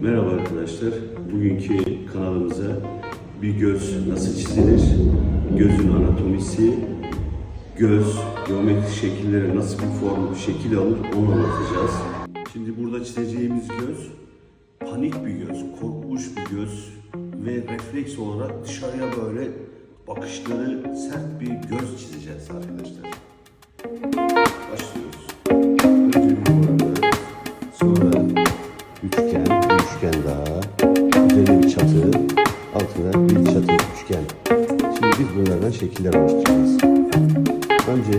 Merhaba arkadaşlar. Bugünkü kanalımıza bir göz nasıl çizilir, gözün anatomisi, göz, geometrik şekillere nasıl bir form, şekil alır onu anlatacağız. Şimdi burada çizeceğimiz göz panik bir göz, korkmuş bir göz ve refleks olarak dışarıya böyle bakışları sert bir göz çizeceğiz arkadaşlar. Başlıyoruz. Şekiller oluşturacağız. Önce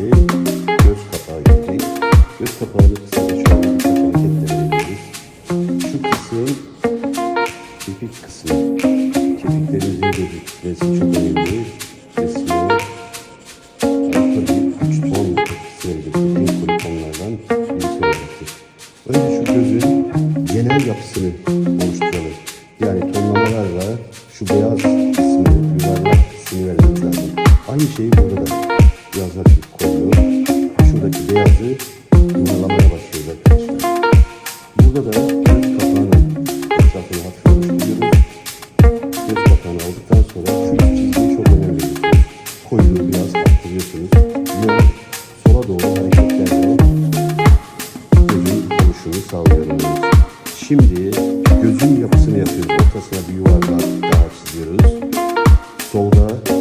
şekilde göz kapağı gelecek. Göz kapağını kısaca şöyle birkaç hareketle verebiliriz. Şu kısım Kepik kısmı. Kepiklerimizin gözükmesi çok önemli. Resmi alfa bir üç ton verecektir. En koyu tonlardan birisi olacaktır. Önce şu gözün genel yapısını oluşturalım. Yani tonlamalarla şu beyaz kısmı, yuvarlak kısmını vermemiz. Aynı şeyi burada da. Şuradaki beyazı yuvarlamaya başlıyoruz arkadaşlar. Burada da göz kapağının etrafını hafif oluşturuyoruz. Göz kapağını aldıktan sonra şu üç çizgiyi çok önemli. Koyuluğu biraz arttırıyorsunuz. Yön sola doğru hareketlerle gözün oluşumunu sağlıyoruz. Şimdi gözün yapısını yapıyoruz. Ortasına bir yuvarlak daha çiziyoruz. Solda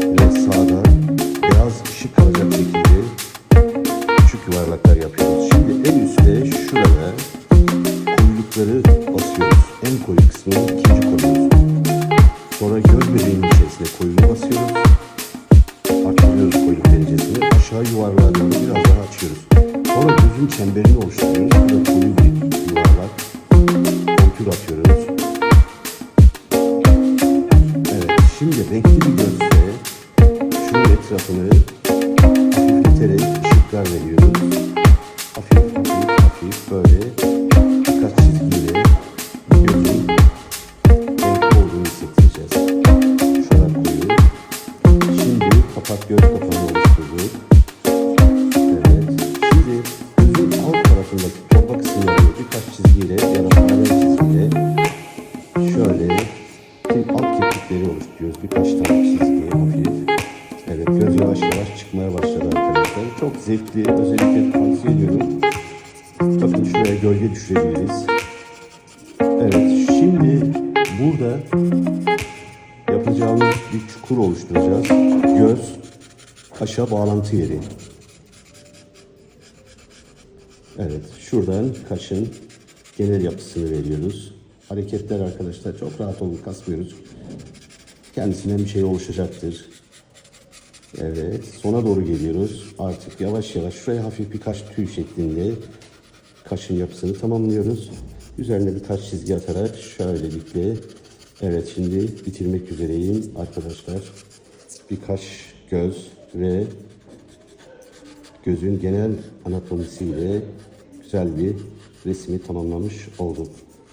koyulukları basıyoruz. En koyu kısmı ikinci koyuyoruz. Sonra göz bebeğinin içerisine basıyoruz. Arttırıyoruz koyuluk derecesini. Aşağı yuvarlığa biraz daha açıyoruz. Sonra gözün çemberini oluşturuyoruz. Burada koyu bir yuvarlak. Kontür atıyoruz. Evet, şimdi renkli bir gözle şunun etrafını hafifleterek ışıklar veriyoruz. Alt kirpikleri oluşturuyoruz. Birkaç tane çizgi hafif. Evet göz yavaş yavaş çıkmaya başladı arkadaşlar. Çok zevkli. Özellikle tavsiye ediyorum. Bakın şuraya gölge düşürebiliriz. Evet şimdi burada yapacağımız bir çukur oluşturacağız. Göz, kaşa bağlantı yeri. Evet, şuradan kaşın genel yapısını veriyoruz. Hareketler arkadaşlar çok rahat olun, kasmıyoruz. Kendisinden bir şey oluşacaktır. Evet, sona doğru geliyoruz. Artık yavaş yavaş şuraya hafif birkaç tüy şeklinde kaşın yapısını tamamlıyoruz. Üzerine birkaç çizgi atarak şöylelikle evet şimdi bitirmek üzereyim arkadaşlar. Birkaç göz ve gözün genel anatomisiyle güzel bir resmi tamamlamış olduk.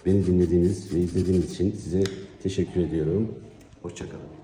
Beni dinlediğiniz ve izlediğiniz için size teşekkür ediyorum. Hoşçakalın.